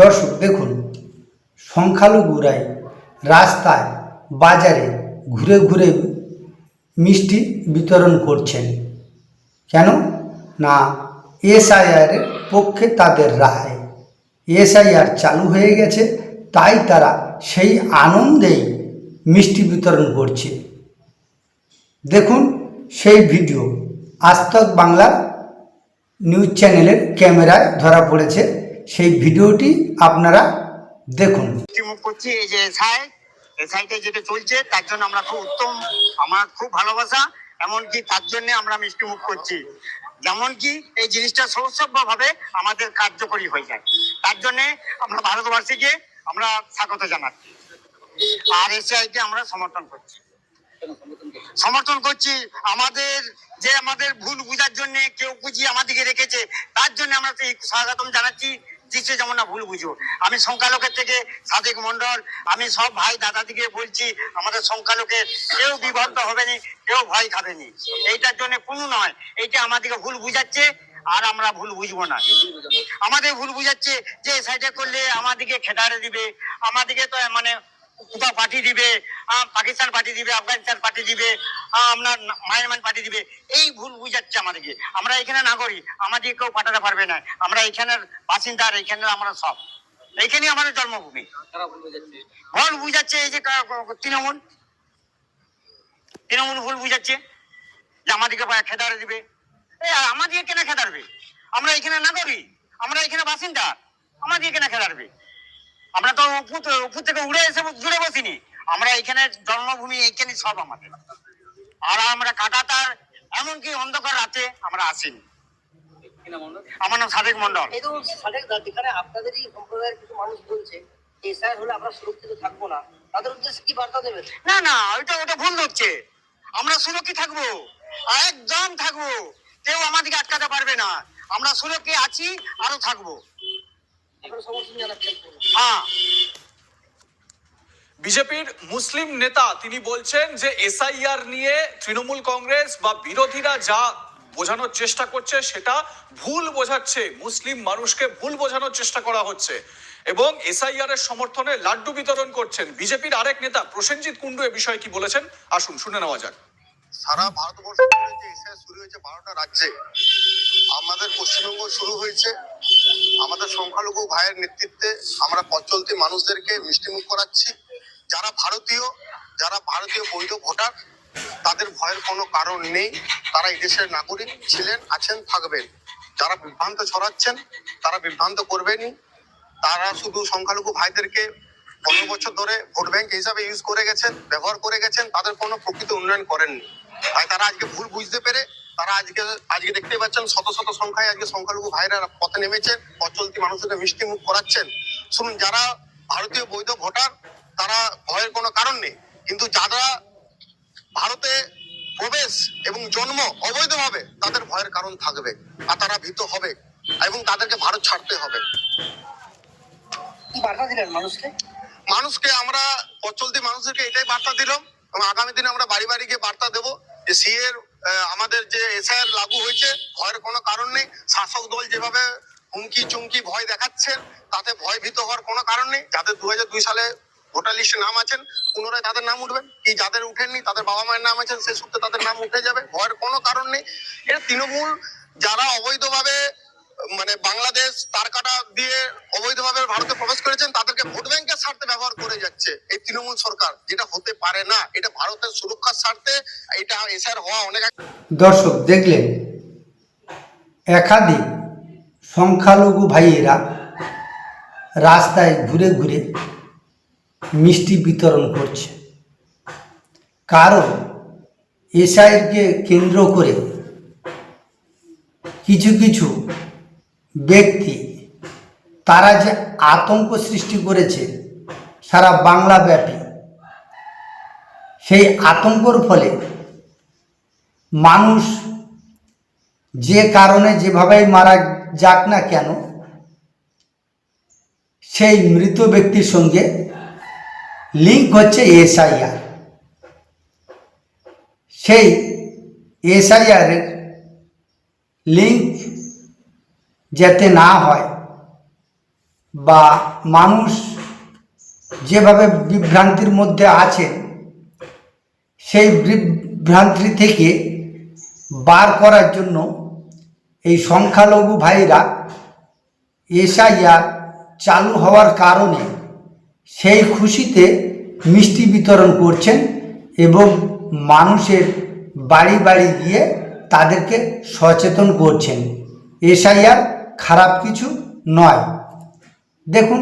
দর্শক, দেখুন সংখ্যালঘুরাই রাস্তায়, বাজারে ঘুরে ঘুরে মিষ্টি বিতরণ করছেন। কেন? না এসআইআরের পক্ষে তাদের রায়। এসআইআর চালু হয়ে গেছে, তাই তারা সেই আনন্দেই মিষ্টি বিতরণ করছে। দেখুন, সেই ভিডিও আজতক বাংলা নিউজ চ্যানেলের ক্যামেরায় ধরা পড়েছে। সেই ভিডিওটি আপনারা দেখুন। করছি, এই যে এসআই এসআইতে যেটা চলছে, তার জন্য আমরা খুব উত্তম, আমার খুব ভালোবাসা, এমনকি তার জন্য আমরা মিষ্টি মুখ করছি। যেমন কি এই জিনিসটা ভাবে আমাদের কার্যকরী হয়ে যায়। তার জন্য আমরা ভারতবর্ষীকে আমরা স্বাগত জানাচ্ছি। আর এসআইকে আমরা সমর্থন করছি। সমর্থন করছি আমাদের, যে আমাদের ভুল বুঝার জন্য কেউ বুঝিয়ে আমাদেরকে রেখেছে, তার জন্য আমরা স্বাগতম জানাচ্ছি। দিচ্ছে যেমন না ভুল বুঝো। আমি সংখ্যালোকের থেকে সাদিক মন্ডল আমি সব ভাই দাদা দিকে বলছি, আমাদের সংখ্যালোকের কেউ বিভক্ত হবে না কেউ ভয় খাবে না এইটার জন্য কোনো নয়, এইটা আমাদেরকে ভুল বুঝাচ্ছে, আর আমরা ভুল বুঝব না। আমাদের ভুল বুঝাচ্ছে যে সাইডে করলে আমাদেরকে খেটারে দিবে, আমাদেরকে তো মানে কোথাও পাঠিয়ে দিবে পাকিস্তান পাঠিয়ে দিবে আফগানিস্তান পাঠিয়ে দিবে আপনার মায়ানমার পাঠিয়ে দিবে এই ভুল বুঝাচ্ছে আমাদেরকে। আমরা এখানে নাগরিক আমাদের কেউ পাঠাতে পারবে না। আমরা এখানের বাসিন্দার এখানের আমরা সব। এইখানে আমাদের জন্মভূমি। ভুল বুঝাচ্ছে। এই যে তৃণমূল। তৃণমূল ভুল বুঝাচ্ছে যে আমাদেরকে খেদারে দিবে। আমাদের কেন খেদারবে। আমরা এখানে নাগরিক আমরা এখানে বাসিন্দা। আমাদের কেন খেদারবে। আমরা তো উপর থেকে- উপর থেকে উড়ে এসে জুড়ে বসিনি। আমরা এখানে জন্মভূমি এখানে সব আমাদের। আর আমরা কাটাতার এমনকি অন্ধকার রাতে আমরা আসিনি। আমার নাম সাদেক মন্ডল এই তো সালেক দা যেখানে আপনাদেরই সম্প্রদায়ের কিছু মানুষ বলছে যে স্যার হলে আমরা সুরক্ষিত থাকব না। তাদের উদ্দেশ্যে কি বার্তা দেবেন? না না ওইটা ওটা ভুল হচ্ছে। আমরা সুরক্ষিত থাকব একদম থাকব। কেউ আমাদেরকে আটকাতে পারবে না। আমরা সুরক্ষিত আছি আরও থাকব। হ্যাঁ। বিজেপির মুসলিম নেতা তিনি বলছেন যে এসআইআর নিয়ে তৃণমূল কংগ্রেস বা বিরোধীরা যা বোঝানোর চেষ্টা করছে সেটা ভুল বোঝাচ্ছে। মুসলিম মানুষকে ভুল বোঝানোর চেষ্টা করা হচ্ছে। এবং এসআইআর এর সমর্থনে লাড্ডু বিতরণ করছেন। বিজেপির আরেক নেতা প্রসেনজিৎ কুন্ডু এ বিষয়ে কি বলেছেন? আসুন শুনে নেওয়া যাক। সারা ভারতবর্ষ জুড়ে যে এসআই শুরু হয়েছে বারোটা রাজ্যে আমাদের পশ্চিমবঙ্গ শুরু হয়েছে আমাদের সংখ্যালঘু ভাইয়ের নেতৃত্বে আমরা পথ মানুষদেরকে মিষ্টিমুখ করাচ্ছি। যারা ভারতীয় যারা ভারতীয় বৈধ ভোটার, তাদের ভয়ের কোনো কারণ নেই। তারা দেশের নাগরিক ছিলেন, আছেন, থাকবেন। যারা বিভ্রান্ত ছড়াচ্ছেন, তারা বিভ্রান্ত করবেনই। তারা শুধু সংখ্যালঘু ভাইদেরকে পনেরো বছর ধরে ভোট ব্যাংক হিসাবে ইউজ করে গেছেন, ব্যবহার করে গেছেন, তাদের কোনো প্রকৃত উন্নয়ন করেননি। তাই তারা আজকে ভুল বুঝতে পেরে তারা আজকে আজকে দেখতে পাচ্ছেন শত শত সংখ্যায় আজকে সংখ্যালঘু ভাইরা পথে নেমেছেন অচলতি মানুষকে মিষ্টি মুখ করাচ্ছেন। শুনুন যারা ভারতীয় বৈধ ভোটার তারা ভয়ের কোনো কারণ নেই। কিন্তু যারা ভারতে প্রবেশ এবং জন্ম অবৈধভাবে তাদের ভয়ের কারণ থাকবে আর তারা ভীত হবে এবং তাদেরকে ভারত ছাড়তে হবে। বার্তা দিলেন মানুষকে? মানুষকে আমরা অচলতি মানুষদেরকে এটাই বার্তা দিলাম এবং আগামী দিনে আমরা বাড়ি বাড়ি গিয়ে বার্তা দেবো যে সিএর আমাদের যে এসআইআর লাগু হয়েছে, ভয়ের কোনো কারণ নেই। শাসক দল যেভাবে হুমকি চুমকি, ভয় দেখাচ্ছেন, তাতে ভয় ভীত হওয়ার কোনো কারণ নেই। যাদের দু দুই সালে ভোটার লিস্টে নাম আছেন, পুনরায় তাদের নাম উঠবেন কি যাদের উঠেননি, তাদের বাবা মায়ের নাম আছেন, সে সূত্রে তাদের নাম উঠে যাবে। ভয়ের কোনো কারণ নেই। এটা তৃণমূল, যারা অবৈধভাবে মানে বাংলাদেশ তার কাটা দিয়ে অবৈধভাবে ভারতে প্রবেশ করেছেন, তাদেরকে ভোট ব্যাংকের স্বার্থে ব্যবহার করে যাচ্ছে এই তৃণমূল সরকার, যেটা হতে পারে না। স্বার্থে এটা এসআর হওয়া অনেক দর্শক, দেখলেন, একাধিক সংখ্যালঘু ভাইয়েরা রাস্তায় ঘুরে ঘুরে মিষ্টি বিতরণ করছে। কারণ এসআইকে কেন্দ্র করে কিছু কিছু ব্যক্তি, তারা যে আতঙ্ক সৃষ্টি করেছে সারা বাংলাব্যাপী সেই আতঙ্কর ফলে মানুষ যে কারণে যেভাবেই মারা যাক না কেন, সেই মৃত ব্যক্তির সঙ্গে লিঙ্ক হচ্ছে এসআইআর। সেই এসআইআরের লিঙ্ক যাতে না হয় বা মানুষ যেভাবে বিভ্রান্তির মধ্যে আছেন সেই বিভ্রান্তি থেকে বার করার জন্য এই সংখ্যালঘু ভাইরা এসআইআর চালু হওয়ার কারণে সেই খুশিতে মিষ্টি বিতরণ করছেন এবং মানুষের বাড়ি বাড়ি গিয়ে তাদেরকে সচেতন করছেন। এসআইআর খারাপ কিছু নয়। দেখুন,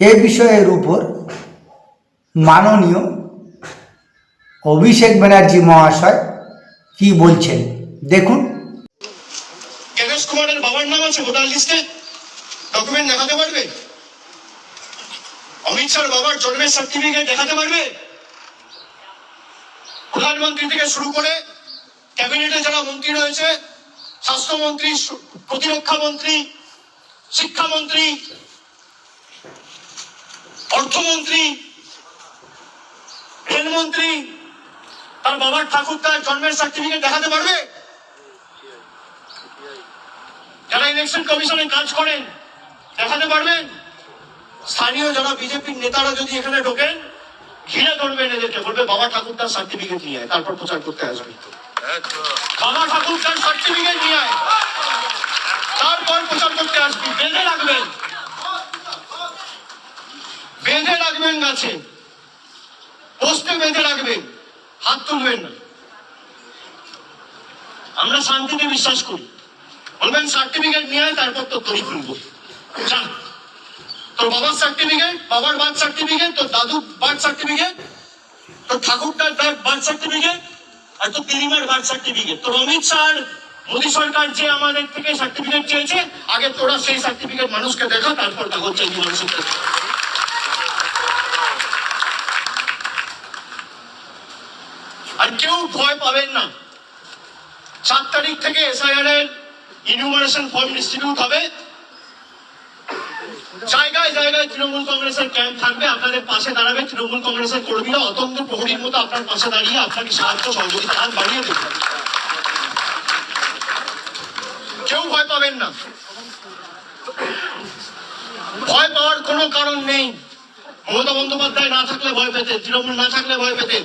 এ বিষয়ের উপর মাননীয় অভিষেক ব্যানার্জি মহাশয় কি বলছেন? দেখুন। কেবেশ কুমারের বাবার নাম আছে ভোটার লিস্টে। ডকুমেন্ট দেখাতে পারবে? অমিত শাহর বাবার জন্মের সার্টিফিকেট দেখাতে পারবে? প্রধানমন্ত্রী থেকে শুরু করে ক্যাবিনেটে যারা মন্ত্রী রয়েছে, স্বাস্থ্যমন্ত্রী প্রতিরক্ষা মন্ত্রী, শিক্ষামন্ত্রী, অর্থমন্ত্রী, রেলমন্ত্রী তার বাবার ঠাকুর তার জন্মের সার্টিফিকেট দেখাতে পারবে? যারা ইলেকশন কমিশনে কাজ করেন, দেখাতে পারবেন? স্থানীয় যারা বিজেপির নেতারা যদি এখানে ঢোকেন ঘিরে ধরবেন এদেরকে, বলবে, বাবা ঠাকুর তার সার্টিফিকেট নিয়ে তারপর প্রচার করতে আসবে। বাবা ঠাকুর তার সার্টিফিকেট নিয়ে আয়। তারপর প্রচার করতে আসবি। বেঁধে রাখবেন। বেঁধে রাখবেন গাছে। পোস্টে বেঁধে রাখবেন। হাত তুলবেন না। আমরা শান্তিতে বিশ্বাস করি। বলবেন, সার্টিফিকেট নিয়ে তারপর তো তৈরি খুলবো। যা। তোর বাবার সার্টিফিকেট, বাবার বার্থ সার্টিফিকেট, তোর দাদু বার্থ সার্টিফিকেট, তোর ঠাকুরটার বার্থ সার্টিফিকেট, আর তোর দিদিমার বার্থ সার্টিফিকেট। তোর অমিত শাহ মোদী সরকার যে আমাদের থেকে সার্টিফিকেট চেয়েছে, আগে তোরা সেই সার্টিফিকেট মানুষকে দেখা, তারপর কাগজ চাইবি মানুষের আর কেউ ভয় পাবেন না। সাত তারিখ থেকে এসআইআর এর ইনুমারেশন ফর্ম ডিস্ট্রিবিউট হবে। জায়গায় জায়গায় তৃণমূল কংগ্রেসের ক্যাম্প থাকবে, আপনাদের পাশে দাঁড়াবে তৃণমূল কংগ্রেসের কর্মীরা। অতন্ত প্রহরীর মতো আপনার পাশে দাঁড়িয়ে আপনাকে সাহায্য সহযোগিতা হাত বাড়িয়ে দেবে। কেউ ভয় পাবেন না। ভয় পাওয়ার কোনো কারণ নেই। মমতা বন্দ্যোপাধ্যায় না থাকলে ভয় পেতেন তৃণমূল না থাকলে ভয় পেতেন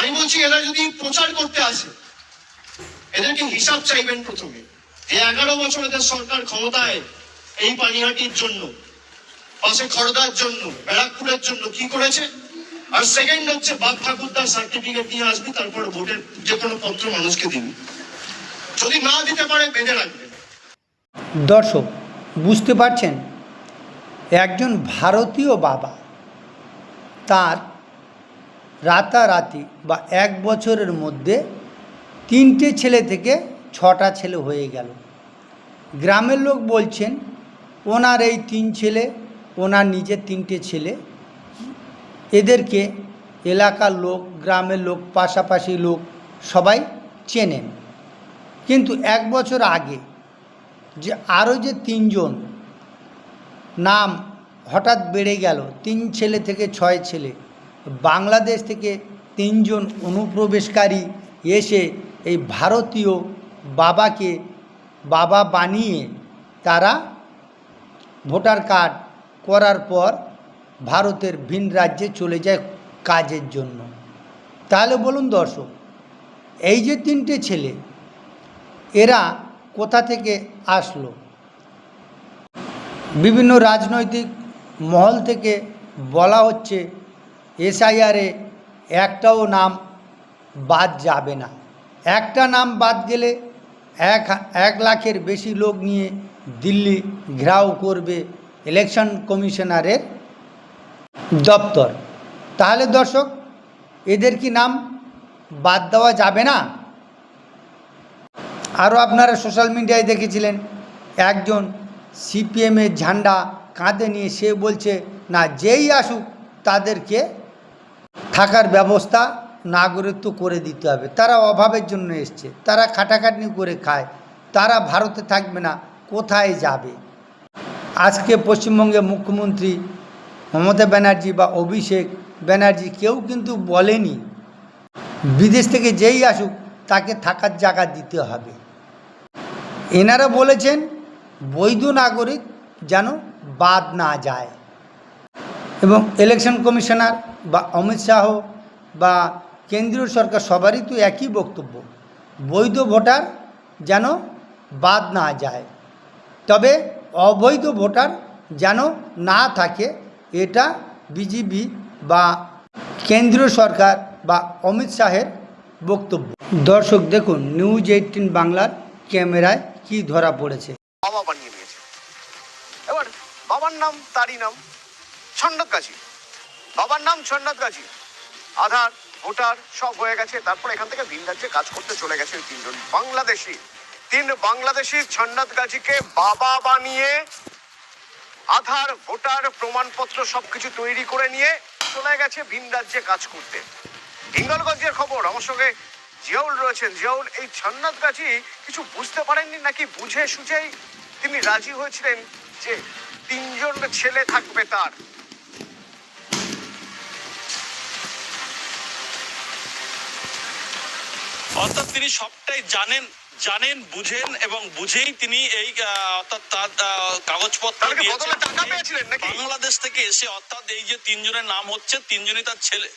আমি বলছি, এরা যদি প্রচার করতে আসে, এদেরকে হিসাব চাইবেন প্রথমে। যে এগারো বছর এদের সরকার ক্ষমতায় এই পানিহাটির জন্য, পাশে খড়দার জন্য, ব্যারাকপুরের জন্য কি করেছে? আর সেকেন্ড হচ্ছে, বাপ ঠাকুরদার সার্টিফিকেট নিয়ে আসবি, তারপর ভোটের যে কোনো পত্র মানুষকে দিবি। যদি না দিতে পারে, বেঁধে রাখবে। দর্শক, বুঝতে পারছেন? একজন ভারতীয় বাবা, তার রাতারাতি বা এক বছরের মধ্যে তিনটে ছেলে থেকে ছটা ছেলে হয়ে গেল। গ্রামের লোক বলছেন, ওনার এই তিন ছেলে, ওনার নিজের তিনটে ছেলে। এদেরকে এলাকার লোক, গ্রামের লোক, পাশাপাশি লোক সবাই চেনেন। কিন্তু এক বছর আগে যে আরও যে তিনজন নাম হঠাৎ বেড়ে গেল, তিন ছেলে থেকে ছয় ছেলে বাংলাদেশ থেকে তিনজন অনুপ্রবেশকারী এসে এই ভারতীয় বাবাকে, বাবা বানিয়ে তারা ভোটার কার্ড করার পর ভারতের ভিন রাজ্যে চলে যায় কাজের জন্য। তাহলে বলুন দর্শক, এই যে তিনটে ছেলে, এরা কোথা থেকে আসলো? বিভিন্ন রাজনৈতিক মহল থেকে বলা হচ্ছে এসআইআরে একটাও নাম বাদ যাবে না। একটা নাম বাদ গেলে এক এক লাখের বেশি লোক নিয়ে দিল্লি ঘেরাও করবে ইলেকশন কমিশনারের দপ্তর। তাহলে দর্শক, এদের কি নাম বাদ দেওয়া যাবে না? আরও আপনারা সোশ্যাল মিডিয়ায় দেখেছিলেন, একজন সিপিএমের ঝান্ডা কাঁধে নিয়ে সে বলছে, না, যেই আসুক তাদেরকে থাকার ব্যবস্থা নাগরিকত্ব করে দিতে হবে। তারা অভাবের জন্য এসছে। তারা খাটাখাটনি করে খায়। তারা ভারতে থাকবে না, কোথায় যাবে? আজকে পশ্চিমবঙ্গের মুখ্যমন্ত্রী মমতা ব্যানার্জি বা অভিষেক ব্যানার্জি কেউ কিন্তু বলেনি, বিদেশ থেকে যেই আসুক তাকে থাকার জায়গা দিতে হবে। এনারা বলেছেন, বৈধ নাগরিক যেন বাদ না যায়। এবং ইলেকশন কমিশনার বা অমিত শাহ বা কেন্দ্রীয় সরকার সবারই তো একই বক্তব্য। বৈধ ভোটার যেন বাদ না যায়। তবে অবৈধ ভোটার যেন না থাকে, এটা বিজেপি বা কেন্দ্রীয় সরকার বা অমিত শাহের বক্তব্য। দর্শক দেখুন, নিউজ এইটিন বাংলার ক্যামেরায় কি ধরা পড়েছে। বাবা বানিয়ে নিয়েছে। এবার বাবার নাম, তারই নাম গাছি বাবার নাম ছন্নত গাছি আধার, ভোটার, সব হয়ে গেছে। তারপর এখান থেকে ভিন রাজ্যে কাজ করতে চলে গেছে তিনজন বাংলাদেশি। তিন বাংলাদেশি ছন্নত গাজীকে বাবা বানিয়ে, আধার, ভোটার, প্রমাণপত্র সবকিছু তৈরি করে নিয়ে চলে গেছে ভিন রাজ্যে কাজ করতে। হিঙ্গলগঞ্জের খবর, আমার সঙ্গে জিয়াউল রয়েছেন। জিয়াউল, এই ছন্নত গাছি কিছু বুঝতে পারেননি নাকি বুঝে সুঝেই তিনি রাজি হয়েছিলেন যে তিনজন ছেলে থাকবে তার। অর্থাৎ তিনি সবটাই জানেন জানেন বুঝেন এবং বুঝেই তিনি এই অর্থাৎ তার কাগজপত্র দিয়েছেন? বাংলাদেশ থেকে এসে অর্থাৎ এই যে তিনজনের নাম হচ্ছে তিনজনই তার ছেলে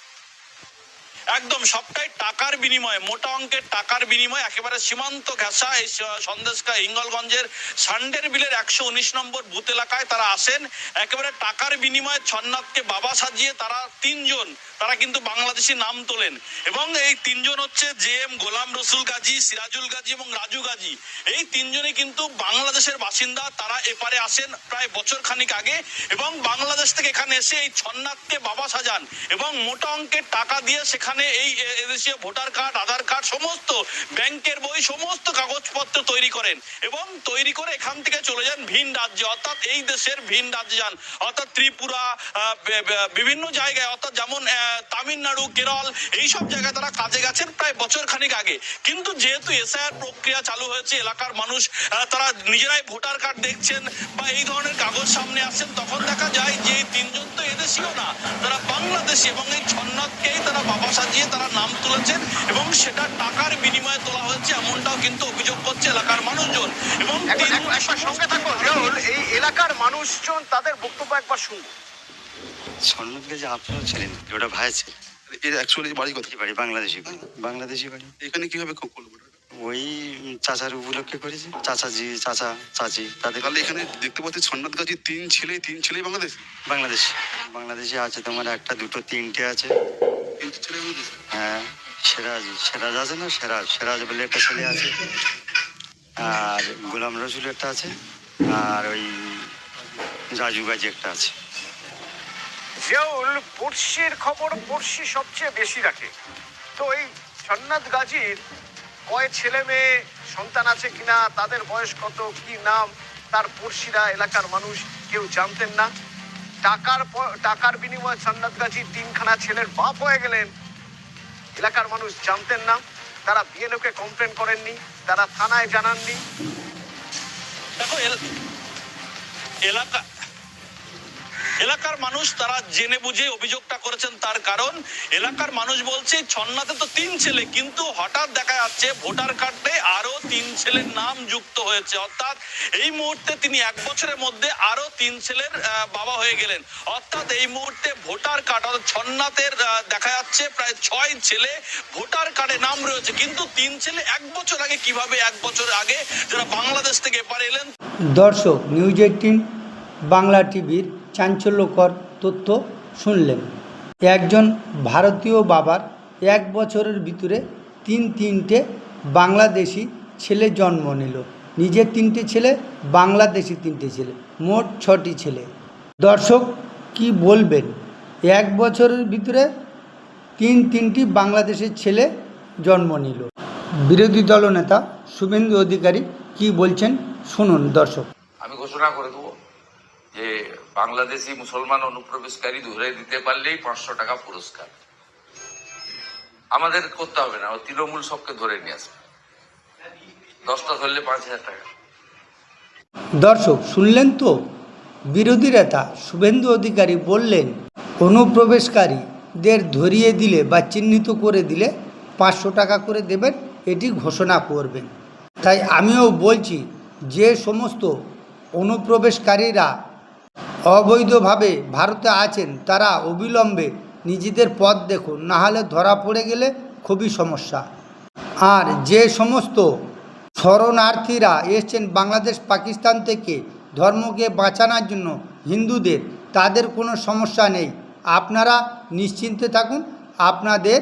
একদম সবটাই টাকার বিনিময়ে, মোটা অঙ্কের টাকার বিনিময়ে, একেবারে সীমান্ত ঘেঁষা এই সন্দেশকা হিঙ্গলগঞ্জের সান্ডের বিলের একশো উনিশ নম্বর বুথ এলাকায় তারা আসেন। একেবারে টাকার বিনিময়ে ছন্নাথকে বাবা সাজিয়ে তারা তিনজন, তারা কিন্তু বাংলাদেশি নাম তোলেন। এবং এই তিনজন হচ্ছে জে এম গোলাম রসুল গাজী, সিরাজুল গাজী এবং রাজু গাজী। এই তিনজনই কিন্তু বাংলাদেশের বাসিন্দা, তারা এপারে আসেন প্রায় বছর খানিক আগে এবং বাংলাদেশ থেকে এখানে এসে এই ছন্নাথকে বাবা সাজান এবং মোটা অঙ্কের টাকা দিয়ে সেখানে এই এদেশীয় ভোটার কার্ড, আধার কার্ড সমস্ত ব্যাংকের বই, সমস্ত কাগজপত্র তৈরি করেন এবং তৈরি করে এখান থেকে চলে যান ভিন রাজ্যে। অর্থাৎ এই দেশের ভিন রাজ্যে যান। অর্থাৎ ত্রিপুরা বিভিন্ন জায়গায়, অর্থাৎ যেমন তামিলনাড়ু, কেরল, এইসব জায়গায় তারা কাজে গেছেন প্রায় বছর খানিক আগে। কিন্তু যেহেতু এসআইআর প্রক্রিয়া চালু হয়েছে, এলাকার মানুষ তারা নিজেরাই ভোটার কার্ড দেখছেন বা এই ধরনের কাগজ সামনে আসছেন, তখন দেখা যায় যে তিনজন তো এদেশীয় না। তারা বাংলাদেশি এবং এই ছন্নাথকেই তারা বাবা সাজিয়ে তারা নাম তুলেছেন এবং সেটা টাকার বিনিময়ে তোলা হয়েছে এমনটাও কিন্তু অভিযোগ করছে এলাকার মানুষজন। এবং সঙ্গে থাকো এই এলাকার মানুষজন তাদের বক্তব্য একবার শুনব স্বর্ণকে যে আপনারও ছিলেন ওটা ভাই ছিল এর অ্যাকচুয়ালি বাড়ি কোথায়? বাড়ি বাংলাদেশি বাড়ি। বাংলাদেশি বাড়ি। এখানে কীভাবে করব ওই চাচার উপলক্ষে করেছে চাচাজি চাচা চাচি তাদের তাহলে এখানে দেখতে পাচ্ছি গাছি তিন ছেলে তিন ছেলেই বাংলাদেশ? বাংলাদেশি বাংলাদেশি আছে তোমার একটা দুটো তিনটে আছে। হ্যাঁ সেরাজ সেরাজ আছে না? সেরাজ সেরাজ বলে আর গোলাম রসুল একটা আছে, আর ওই রাজু গাজি একটা আছে। জিয়াউল, পড়শির খবর পড়শি সবচেয়ে বেশি রাখে তো এই সন্ন্যাত গাজীর কয় ছেলে মেয়ে, সন্তান আছে কিনা, তাদের বয়স কত, কি নাম, তার পড়শিরা, এলাকার মানুষ কেউ জানতেন না। টাকার টাকার বিনিময়ে সন্ন্যাত গাজী তিনখানা ছেলের বাপ হয়ে গেলেন। এলাকার মানুষ জানতেন না, তারা বিএলওকে কমপ্লেন করেননি, তারা থানায় জানাননি। দেখো, এল- এলাকা এলাকার মানুষ তারা জেনে বুঝে অভিযোগটা করেছেন তার কারণ। এলাকার মানুষ বলছে, ছন্নাতে তো তিন ছেলে, কিন্তু হঠাৎ দেখা যাচ্ছে ভোটার কার্ডে আরও তিন ছেলের নাম যুক্ত হয়েছে। অর্থাৎ এই মুহূর্তে তিনি এক বছরের মধ্যে আরও তিন ছেলের বাবা হয়ে গেলেন। অর্থাৎ এই মুহূর্তে ভোটার কার্ড, অর্থাৎ ছন্নাতের দেখা যাচ্ছে প্রায় ছয় ছেলে ভোটার কার্ডে নাম রয়েছে। কিন্তু তিন ছেলে এক বছর আগে কীভাবে এক বছর আগে যারা বাংলাদেশ থেকে এপারে এলেন? দর্শক, নিউজ এইটিন, বাংলা টিভির চাঞ্চল্যকর তথ্য শুনলেন। একজন ভারতীয় বাবার এক বছরের ভিতরে তিন তিনটে বাংলাদেশি ছেলে জন্ম নিল। নিজের তিনটে ছেলে, বাংলাদেশি তিনটে ছেলে, মোট ছটি ছেলে। দর্শক, কি বলবেন? এক বছরের ভিতরে তিন তিনটি বাংলাদেশের ছেলে জন্ম নিল। বিরোধী দলনেতা শুভেন্দু অধিকারী কি বলছেন শুনুন দর্শক। আমি ঘোষণা করে দেবো যে বাংলাদেশি মুসলমান অনুপ্রবেশকারী ধরে দিতে পারলেই পাঁচশো টাকা পুরস্কার। আমাদের করতে হবে না তৃণমূল সবকে ধরে নিয়ে আসবে। দশটা ধরলে পাঁচ হাজার টাকা। দর্শক, শুনলেন তো? বিরোধী নেতা শুভেন্দু অধিকারী বললেন, অনুপ্রবেশকারীদের ধরিয়ে দিলে বা চিহ্নিত করে দিলে পাঁচশো টাকা করে দেবেন, এটি ঘোষণা করবেন। তাই আমিও বলছি, যে সমস্ত অনুপ্রবেশকারীরা অবৈধভাবে ভারতে আছেন তারা অবিলম্বে নিজেদের পথ দেখুন, নাহলে ধরা পড়ে গেলে খুবই সমস্যা। আর যে সমস্ত শরণার্থীরা এসছেন বাংলাদেশ, পাকিস্তান থেকে ধর্মকে বাঁচানোর জন্য হিন্দুদের, তাদের কোনো সমস্যা নেই। আপনারা নিশ্চিন্তে থাকুন, আপনাদের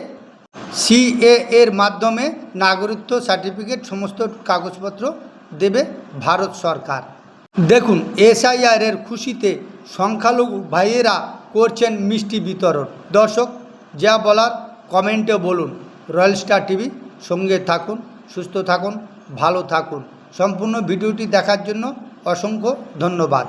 সিএ এর মাধ্যমে নাগরিকত্ব সার্টিফিকেট সমস্ত কাগজপত্র দেবে ভারত সরকার। দেখুন, এসআইআর এর খুশিতে সংখ্যালঘু ভাইয়েরা করছেন মিষ্টি বিতরণ। দর্শক, যা বলার কমেন্টে বলুন। রয়্যাল স্টার টিভি, সঙ্গে থাকুন, সুস্থ থাকুন, ভালো থাকুন। সম্পূর্ণ ভিডিওটি দেখার জন্য অসংখ্য ধন্যবাদ।